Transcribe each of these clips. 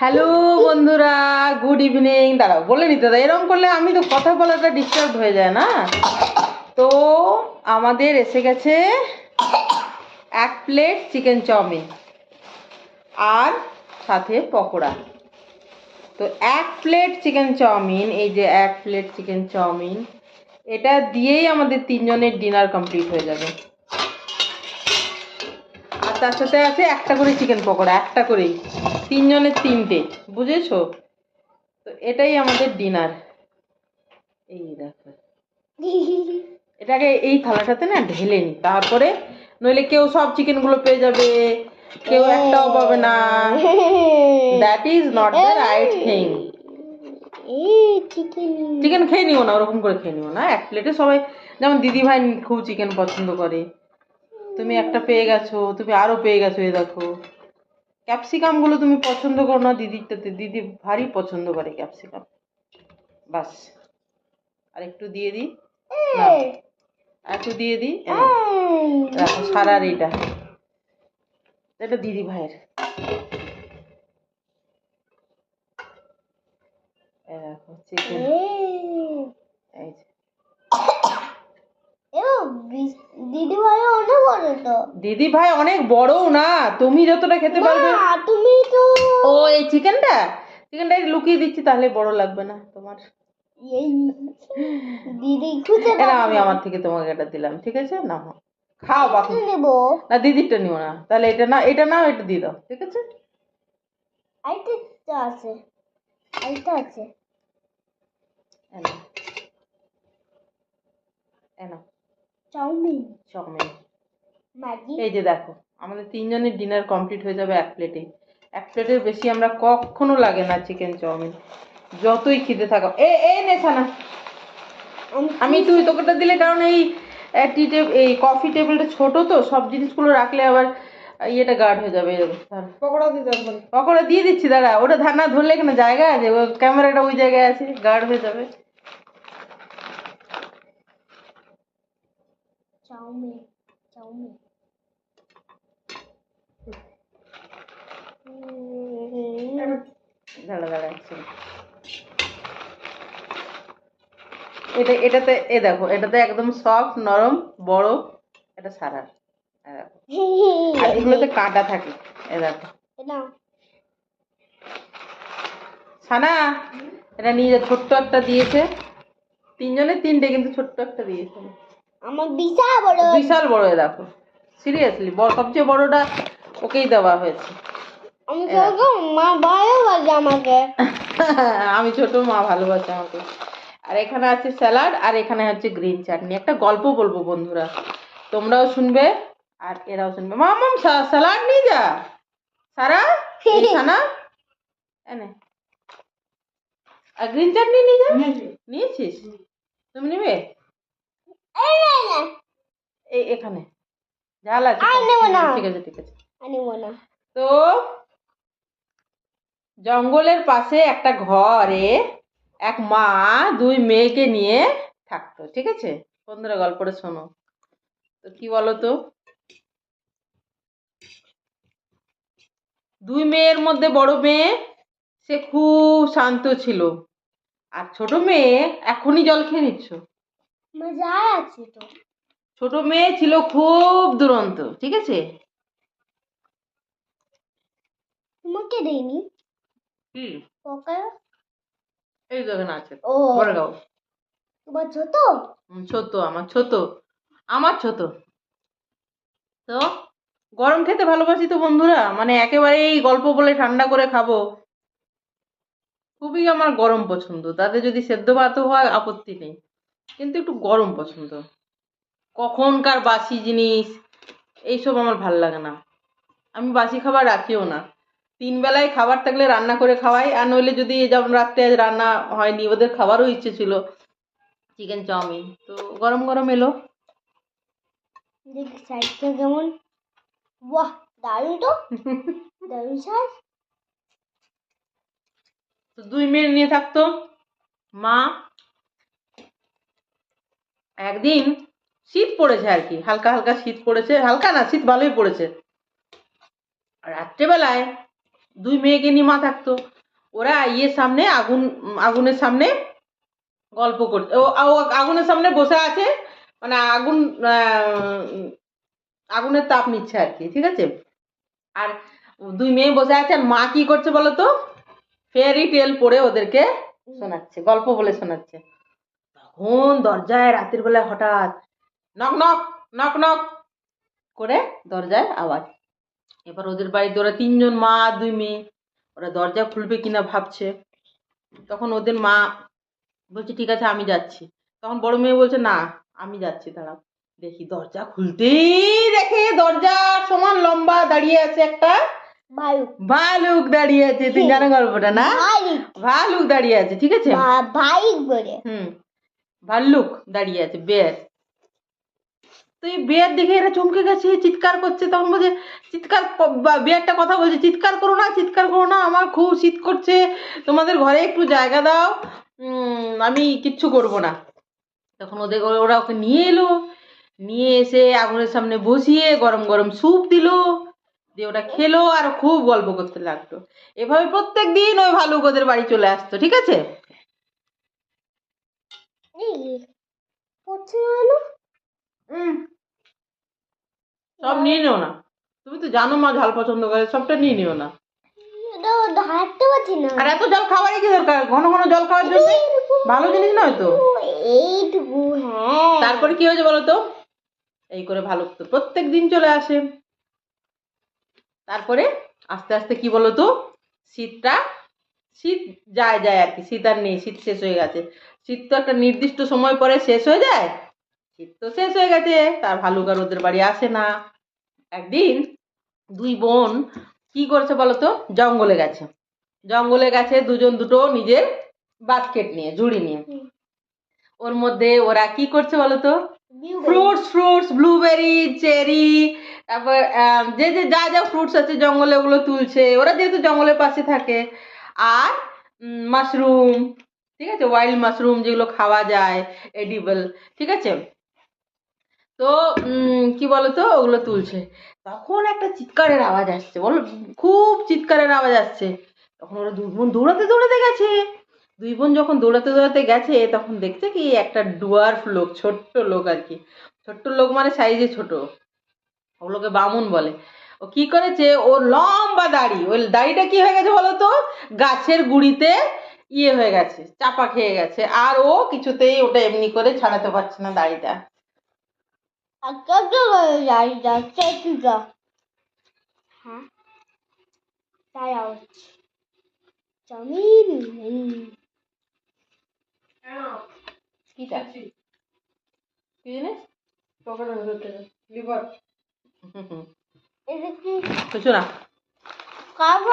Hello বন্ধুরা good evening দাঁড়াও, বলে নিতে দাও, এরকম করলে আমি তো কথা বলাটা ডিস্টার্ব হয়ে যায় না। তো আমাদের এসে গেছে এক প্লেট চিকেন চাউমিন আর সাথে পকোড়া। তো এক প্লেট চিকেন চাউমিন এই যে এক প্লেট চিকেন চাউমিন এটা দিয়েই আমাদের তিনজনের ডিনার কমপ্লিট হয়ে যাবে। তার সাথে আছে একটা করে চিকেন পকোড়া একটা করেই। তিনজনের তিনটে বুঝেছ? তো এটাই আমাদের ডিনার এই দেখো। এটাকে এই থালাটাতে না ঢেলে নি তারপরে নইলে কেউ সব চিকেনগুলো পেয়ে যাবে কেউ একটাও পাবে না। That is not the right thing chicken খেয়ে নিও না ওরকম করে খেয়ে নিও না। এক প্লেটে সবাই যেমন দিদি ভাই খুব চিকেন পছন্দ করে। তুমি একটা পেয়ে গেছো তুমি আরও পেয়ে গেছো এ দেখো। ক্যাপসিকামগুলো তুমি পছন্দ করো না দিদিরটাতে দিদি ভারী পছন্দ করে ক্যাপসিকাম। বাস। আর একটু দিয়ে দিই। একটু দিয়ে দিই। দেখো সারার এটা এটা দিদি ভাইয়ের। দেখো চিকেন। এই যে। দিদি ভাই অনেক বড় তো। দিদি ভাই অনেক বড়ও না তুমি যতটা খেতে পারবে। তুমি তো ও এই চিকেনটা চিকেনটা লুকিয়ে দিচ্ছি তাহলে বড় লাগবে না তোমার। দিদি খুঁজে এটা আমি আমার থেকে তোমাকে এটা দিলাম ঠিক আছে? না খাও বাকি। নেব। না দিদিরটা নিও না। তাহলে এটা না এটা নাও এটা দিয়ে দাও ঠিক আছে? আইটা আছে আইটা আছে। এই নাও। চাউমিন। চাউমিন। ম্যাগি। এই যে দেখো আমাদের তিনজনের ডিনার কমপ্লিট হয়ে যাবে এক প্লেটে। এক প্লেটের বেশি আমরা কখনো লাগে না চিকেন চাউমিন। যতই খিদে থাকো এ এই নে ছানা। আমি তুই তোকেটা দিলে কারণ এই টি এই কফি টেবিলটা ছোট তো সব জিনিসগুলো রাখলে আবার ইয়েটা গার্ড হয়ে যাবে। পকোড়া দিতে পকোড়া দিয়ে দিচ্ছি দাঁড়া। ওটা ধানা ধরলে এখানে জায়গা আছে ও ক্যামেরাটা ওই জায়গায় আছে গার্ড হয়ে যাবে। চাউমিন চাউমিন দাঁড়া দাঁড়া second। এটা এটাতে এ দেখো এটাতে একদম সফট নরম বড় এটা সারার এগুলোতে কাঁটা থাকে। এ দেখো। ছানা এটা নিয়ে ছোট্ট একটা দিয়েছে। তিনজনে তিনটে কিন্তু ছোট্ট একটা দিয়েছে। আমার বিশাল বড় বিশাল বড় এ দেখো। সিরিয়াসলি বড় সবচেয়ে বড়টা ওকেই দেওয়া হয়েছে। আমি তো মা ভালো লাগে আমাকে। আমি ছোট মা ভালোবাসে আমাকে। আর এখানে আছে স্যালাড আর এখানে হচ্ছে গ্রিন চাটনি। একটা গল্প বলব বন্ধুরা। তোমরাও শুনবে আর এরাও শুনবে। মাম মাম স্যালাড নিয়ে যা। সারা সানা এনে আর গ্রিন চাটনি নিয়ে যা। নিয়েছিস? তুমি নিবে? এই এখানে। ঠিক আছে ঠিক আছে। তো জঙ্গলের পাশে একটা ঘরে এক মা দুই মেয়েকে নিয়ে থাকতো ঠিক আছে? বন্ধুরা গল্পটা শোনো। তো কি বলো তো দুই মেয়ের মধ্যে বড় মেয়ে সে খুব শান্ত ছিল। আর ছোট মেয়ে এখনই জল খেয়ে নিচ্ছ। মজা আছে তো। ছোট মেয়ে ছিল খুব দুরন্ত ঠিক আছে? তোমাকে দেইনি? কি? পোকা? এই দেখেন আছে। বড় গাও। তোমার ছোট? ছোট আমার ছোট। আমার ছোট। তো? গরম খেতে ভালোবাসি তো বন্ধুরা মানে একেবারেই গল্প বলে ঠান্ডা করে খাব। খুবই আমার গরম পছন্দ তাতে যদি সেদ্ধ ভাতও হয় আপত্তি নেই। কিন্তু একটু গরম পছন্দ। কখনকার বাসি জিনিস এইসব আমার ভালো লাগে না। আমি বাসি খাবার রাখিও না। তিন বেলায় খাবার থাকলে রান্না করে খাওয়াই আর নইলে যদি যেমন রাত্রে আজ রান্না হয়নি ওদের খাবারও ইচ্ছে ছিল চিকেন চাউমিন। তো গরম গরম এলো। দেখি সাইজটা কেমন। বাহ দারুণ তো। দারুণ সাইজ। তো দুই মেয়ে নিয়ে থাকতো। মা একদিন শীত পড়েছে আর কি, হালকা হালকা শীত পড়েছে, হালকা না, শীত ভালোই পড়েছে। রাত্রেবেলায় দুই মেয়েকে নিয়ে মা থাকতো, ওরা ইয়ের সামনে আগুন, আগুনের সামনে গল্প করছে ও আগুনের সামনে বসে আছে মানে আগুন আগুনের তাপ নিচ্ছে আর কি, ঠিক আছে? আর দুই মেয়ে বসে আছে, আর মা কি করছে বলো তো ফেয়ারি টেল পড়ে ওদেরকে শোনাচ্ছে, গল্প বলে শোনাচ্ছে। তখন দরজায় রাতের বেলায় হঠাৎ নক নক নক নক। করে দরজায় আওয়াজ। এবার ওদের বাড়িতে ওরা তিনজন মা দুই মেয়ে ওরা দরজা খুলবে কিনা ভাবছে। তখন ওদের মা বলছে ঠিক আছে আমি যাচ্ছি। তখন বড় মেয়ে বলছে না আমি যাচ্ছি দাঁড়াও। দেখি দরজা খুলতেই দেখে দরজা সমান লম্বা দাঁড়িয়ে আছে একটা ভালুক। ভালুক দাঁড়িয়ে আছে। তুই জানো গল্পটা না? ভালুক। ভালুক দাঁড়িয়ে আছে ঠিক আছে? ভাইক বলে। হুম। ভাল্লুক দাঁড়িয়ে আছে, বের। তো এই বের দেখে এরা চমকে গেছে, চিৎকার করছে, তখন বলছে, চিৎকার ক- বা- বেরটা কথা বলছে, চিৎকার করো না, চিৎকার করো না, আমার খুব শীত করছে, তোমাদের ঘরে একটু জায়গা দাও আমি কিচ্ছু করব না। তখন ওদের, ওরা ওকে নিয়ে এলো, নিয়ে এসে আগুনের সামনে বসিয়ে গরম গরম স্যুপ দিলো, দিয়ে ওটা খেলো আর খুব গল্প করতে লাগল। এভাবে প্রত্যেক দিন ওই ভালুক ওদের বাড়ি চলে আসতো, ঠিক আছে? এই পড়ছে না কেন? সব নিয়ে নিও না। তুমি তো জানো মা ঝাল পছন্দ করে সবটা নিয়ে নিও না। হাঁটতে পারছি না। আর এত জল খাওয়ারই কি দরকার? ঘন ঘন জল খাওয়ার জন্য? ভালো জিনিস নয় তো? এইটুকু হ্যাঁ তারপরে কি হয়েছে বলো তো? এই করে ভালো তো প্রত্যেক দিন চলে আসে। তারপরে আস্তে আস্তে কি বলো তো? শীতটা শীত যায় যায় আর কি। শীত আর নেই শীত শেষ হয়ে গেছে। শীত তো একটা নির্দিষ্ট সময় পরে শেষ হয়ে যায়? শীত তো শেষ হয়ে গেছে তার ভালুক আর ওদের বাড়ি আসে না। একদিন দুই বোন কি করছে বলো তো জঙ্গলে গেছে। জঙ্গলে গেছে দুজন দুটো নিজের বাস্কেট নিয়ে ঝুড়ি নিয়ে। ওর মধ্যে ওরা কি করছে বলতো? ফ্রুটস ফ্রুটস ব্লুবেরি চেরি তারপর যে যে যা যা ফ্রুটস আছে জঙ্গলে ওগুলো তুলছে। ওরা যেহেতু জঙ্গলের পাশে থাকে। আর মাশরুম ঠিক আছে? ওয়াইল্ড মাশরুম যেগুলো খাওয়া যায় এডিবল ঠিক আছে? তো কি বলতো? ওগুলো তুলছে। তখন একটা চিৎকারের আওয়াজ আসছে, বলো? খুব চিৎকারের আওয়াজ আসছে। তখন ওরা দুই বোন দৌড়াতে দৌড়াতে গেছে। দুই বোন যখন দৌড়াতে দৌড়াতে গেছে, তখন দেখছে কি একটা ডুয়ার্ফ লোক, ছোট্ট লোক আর কি। ছোট্ট লোক মানে সাইজে ছোট। ওগুলোকে বামুন বলে। ও কি করেছে? ও লম্বা দাড়ি। ওই দাড়িটা কি হয়ে গেছে বলো তো গাছের গুড়িতে ইয়ে হয়ে গেছে চাপা খেয়ে গেছে। আর ও কিছুতেই ওটা এমনি করে ছাড়াতে পারছে না দাড়িটা। হ্যাঁ। কিছু না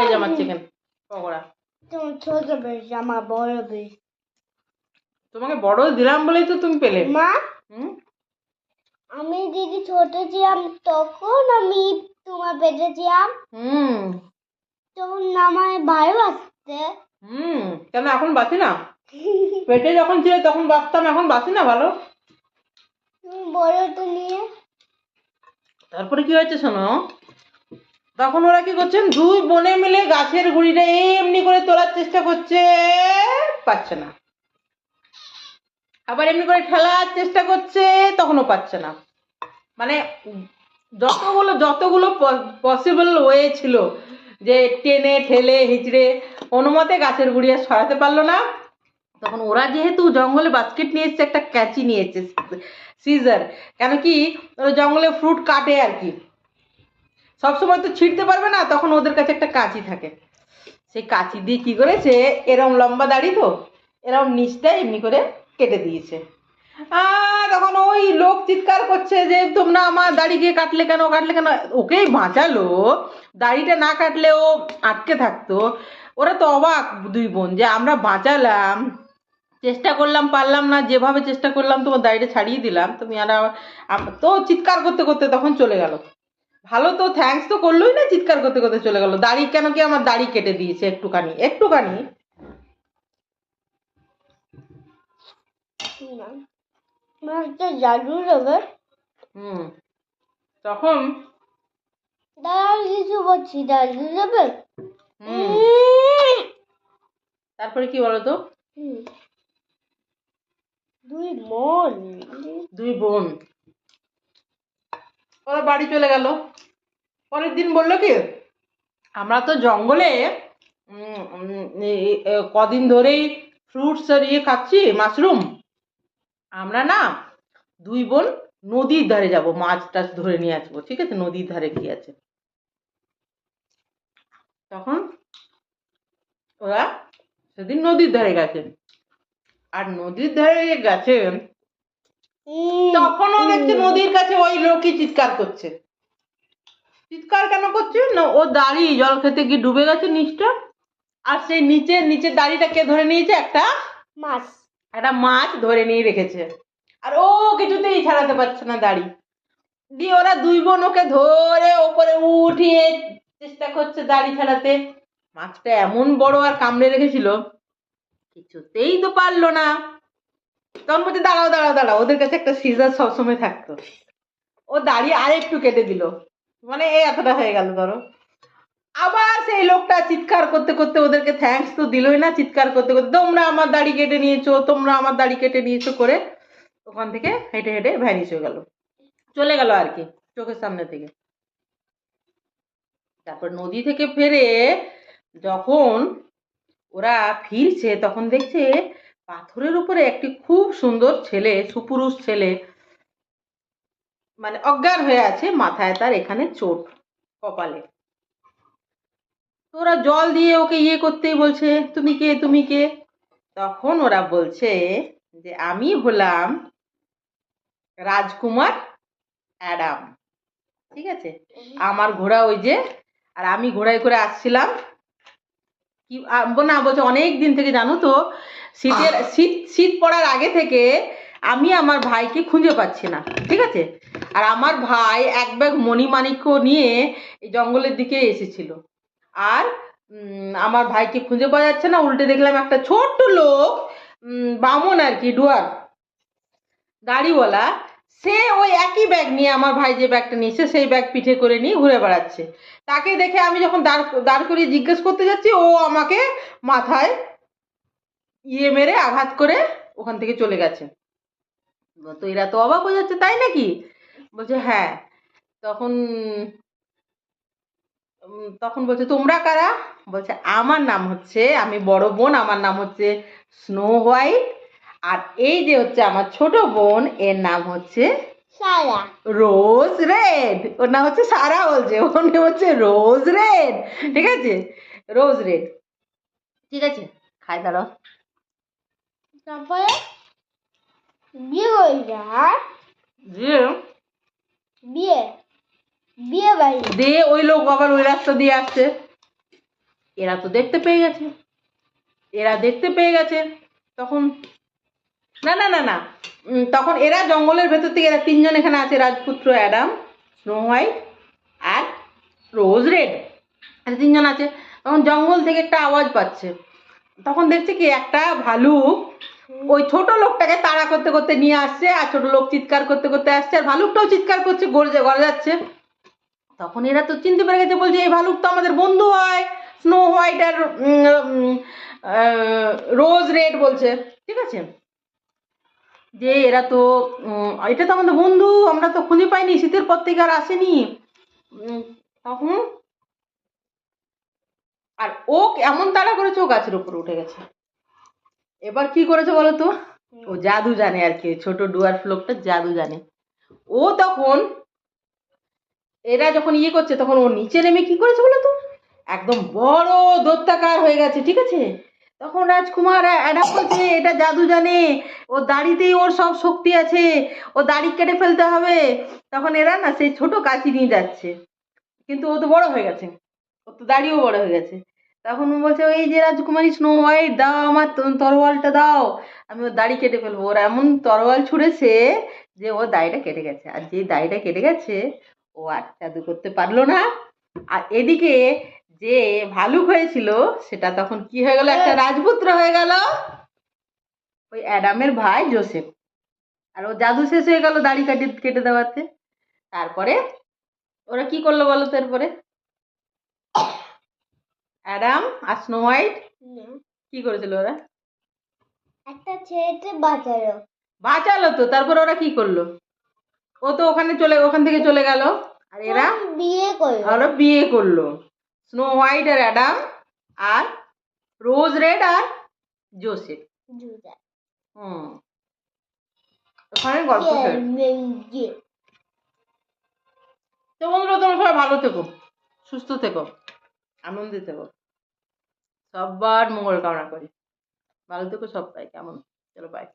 এই আমার চিকেন পকোড়া। তোমার ছোট বেশ আমার বড় বেশ। তোমাকে বড় দিলাম বলেই তো তুমি পেলে। মা? আমি দিদি ছোট ছিলাম তখন আমি তোমার পেটে ছিলাম। হুম। তখন ভালোবাসতে হুম কেন এখন বাঁচি না? পেটে যখন ছিল তখন বাঁচতাম এখন বাঁচি না ভালো? তুমি তো নিয়ে। তারপরে কি হয়েছে শোনো? তখন ওরা কি করছেন দুই বোনে মিলে গাছের গুড়িটা এমনি করে তোলার চেষ্টা করছে পাচ্ছে না। আবার এমনি করে ঠেলার চেষ্টা করছে, তখনও পাচ্ছে না। মানে যতগুলো যতগুলো পসিবল ওয়ে ছিল যে টেনে, ঠেলে, হিচড়ে কোনো মতে গাছের গুড়ি আর সরাতে পারল না। তখন ওরা যেহেতু জঙ্গলে বাস্কেট নিয়ে এসছে, একটা ক্যাচি নিয়ে এসছে সিজার কেন কি ওরা জঙ্গলে ফ্রুট কাটে আর কি। সবসময় তো ছিঁড়তে পারবে না, তখন ওদের কাছে একটা কাঁচি থাকে। সেই কাঁচি দিয়ে কি করেছে? এরম লম্বা দাড়ি তো, এরম নিচটা এমনি করে কেটে দিয়েছে। তখন ওই লোক চিৎকার করছে যে, তোমরা আমার দাড়িকে কাটলে কেন? কাটলে কেন? ওকেই বাঁচালো। দাড়িটা না কাটলে ও আটকে থাকতো। ওরা তো অবাক দুই বোন যে আমরা বাঁচালাম। চেষ্টা করলাম, পারলাম না, যেভাবে চেষ্টা করলাম তোমার দাড়িটা ছাড়িয়ে দিলাম। তুমি আর তো চিৎকার করতে করতে তখন চলে গেল। ভালো তো থ্যাঙ্কস তো করলোই না চিৎকার করতে করতে চলে গেল। দাড়ি কেন কি আমার দাড়ি কেটে দিয়েছে একটুখানি একটুখানি। না মা একটা জাদু দেবে হুম তখন? দাদা কিছু বলছি জাদু দেবে হুম। তারপরে কি বলতো? দুই বোন। ওরা বাড়ি চলে গেল। পরের দিন বলল কি, আমরা তো জঙ্গলে কদিন ধরেই ফ্রুটস আর ইয়ে খাচ্ছি মাশরুম আমরা না দুই বোন নদীর ধারে যাব, মাছ টাছ ধরে নিয়ে আসব, ঠিক আছে? নদীর ধারে কি আছে? তখন ওরা সেদিন নদীর ধারে গেছে আর নদীর ধারে গেছে তখনও দেখছে নদীর কাছে ওই লোকই চিৎকার করছে। চিৎকার কেন করছে? না ও দাড়ি জল খেতে গিয়ে ডুবে গেছে নিচটা আর সেই নিচের নিচের দাড়িটা কে ধরে নিয়েছে? একটা মাছ। একটা মাছ ধরে নিয়ে রেখেছে। আর ও কিছুতেই ছাড়াতে পারছে না দাড়ি। দিয়ে ওরা দুই বোন ওকে ধরে ওপরে উঠিয়ে চেষ্টা করছে দাড়ি ছাড়াতে। মাছটা এমন বড় আর কামড়ে রেখেছিল কিছুতেই তো পারল না। তখন বলছে দাঁড়াও দাঁড়াও দাঁড়াও। ওদের কাছে একটা সিজার সবসময় থাকতো। ও দাড়ি আর একটু কেটে দিল। মানে এই এতটা হয়ে গেল, ধরো। আবার সেই লোকটা চিৎকার করতে করতে ওদেরকে থ্যাঙ্কস তো দিলই না। চিৎকার করতে করতে, তোমরা আমার দাড়ি কেটে নিয়েছো, তোমরা আমার দাড়ি কেটে নিয়েছো করে ওখান থেকে হেঁটে হেঁটে ভ্যানিশ হয়ে গেল। চলে গেল আর কি, চোখের সামনে থেকে। তারপর নদী থেকে ফেরে যখন ওরা ফিরছে, তখন দেখছে পাথরের উপরে একটি খুব সুন্দর ছেলে সুপুরুষ ছেলে মানে অজ্ঞান হয়ে আছে মাথায় তার এখানে চোট কপালে। ওরা জল দিয়ে ওকে ইয়ে করতেই বলছে তুমি কে তুমি কে? তখন ওরা বলছে যে আমি হলাম রাজকুমার অ্যাডাম। ঠিক আছে? আমার ঘোড়া ওই যে আর আমি ঘোড়ায় করে আসছিলাম কি না বলছে অনেক দিন থেকে জানো তো শীতের শীত শীত পড়ার আগে থেকে আমি আমার ভাইকে খুঁজে পাচ্ছি না ঠিক আছে? আর আমার ভাই এক ব্যাগ মণিমাণিক্য নিয়ে এই জঙ্গলের দিকে এসেছিল। আর আমার ভাইকে খুঁজে পাওয়া যাচ্ছে না উল্টে দেখলাম একটা ছোট্ট লোক উম, বামন আর কি ডুয়ার গাড়িওয়ালা সে ওই একই ব্যাগ নিয়ে আমার ভাই যে ব্যাগটা নিয়েছে, সেই ব্যাগ পিঠে করে নিয়ে ঘুরে বেড়াচ্ছে। তাকে দেখে আমি যখন দাঁড় দাঁড় করিয়ে জিজ্ঞেস করতে যাচ্ছি, ও আমাকে মাথায় ইয়ে মেরে আঘাত করে ওখান থেকে চলে গেছে। তো এরা তো অবাক হয়ে যাচ্ছে, তাই নাকি? বলছে হ্যাঁ। তখন তখন বলছে, তোমরা কারা? বলছে, আমার নাম হচ্ছে, আমি বড় বোন, আমার নাম হচ্ছে স্নো হোয়াইট আর এই যে হচ্ছে আমার ছোট বোন এর নাম হচ্ছে সারা। রোজ রেড। ওর নাম হচ্ছে সারা বলছে ওর নাম হচ্ছে রোজ রেড। ঠিক আছে? Rose Red. ঠিক আছে? খাই দাঁড়াও। তারপরে বিয়ে হয়ে বিয়ে। বিয়ে বাড়ি দিয়ে ওই লোক আবার ওই রাস্তা দিয়ে আসছে। এরা তো দেখতে পেয়ে গেছে। এরা দেখতে পেয়ে গেছে। তখন না না না না। তখন এরা জঙ্গলের ভেতর থেকে এরা তিনজন এখানে আছে, রাজপুত্র অ্যাডাম, স্নো হোয়াইট আর রোজ রেড। তিনজন আছে। তখন জঙ্গল থেকে একটা আওয়াজ পাচ্ছে। তখন দেখছে কি একটা ভালুক ওই ছোট লোকটাকে তাড়া করতে করতে নিয়ে আসছে আর ছোট লোক চিৎকার করতে করতে আসছে আর ভালুকটাও চিৎকার করছে গড়ে যাচ্ছে তখন এরা তো চিনতে পেরে গেছে, বলছে, এই ভালুক তো আমাদের বন্ধু হয়, স্নো হোয়াইট আর রোজ রেড বলছে। ঠিক আছে? যে এরা তো এটা তো আমাদের বন্ধু, আমরা তো খুঁজে পাইনি, শীতের পর থেকে আর আসেনি। তখন আর ও এমন তাড়া করেছে, ও গাছের উপর উঠে গেছে। এবার কি করেছে বলো তো? ও জাদু জানে আর কি, ছোট ডুয়ার ফ্লোকটা জাদু জানে। ও তখন, এরা যখন ইয়ে করছে, তখন ও নিচে নেমে কি করেছে বলো তো? একদম বড় দত্তাকার হয়ে গেছে, ঠিক আছে? তখন রাজকুমার অ্যাডাপ্ট করছে এটা জাদু জানে। ও দাড়িতেই ওর সব শক্তি আছে। ও দাড়ি কেটে ফেলতে হবে। তখন এরা না সেই ছোট কাঁচি নিয়ে যাচ্ছে। কিন্তু ও তো বড় হয়ে গেছে। ওর তো দাড়িও বড় হয়ে গেছে। তখন ও বলছে এই যে রাজকুমারী স্নো হোয়াইট দাও আমার তরোয়ালটা দাও। আমি ওর দাড়ি কেটে ফেলব। ওর এমন তরোয়াল ছুঁড়েছে যে ওর দাড়িটা কেটে গেছে। আর যে দাড়িটা কেটে গেছে, ও আর জাদু করতে পারল না। আর এদিকে যে ভালুক হয়েছিল সেটা তখন কি হয়ে গেল? একটা রাজপুত্র হয়ে গেল। ওই অ্যাডামের ভাই জোসেফ। আর ও জাদু শেষ হয়ে গেল দাড়ি কাটি কেটে দেওয়াতে। তারপরে ওরা কি করল বলো তারপরে অ্যাডাম আর স্নো হোয়াইট কি করেছিল ওরা? একটা ছেলেকে বাঁচালো। বাঁচালো তো তারপর ওরা কি করল? ও তো ওখানে চলে ওখান থেকে চলে গেল। আর এরা বিয়ে করল। ওরা বিয়ে করল। স্নো হোয়াইট আর অ্যাডাম আর রোজ রেড আর জোসেফ জুতা হুম। ওখানে গল্প তো বন্ধুরা তোমরা সবাই ভালো থেকো সুস্থ থেকো আনন্দে থেকো। সবার মঙ্গল কামনা করি। ভালো থেকো সবাই কেমন চলো বাই.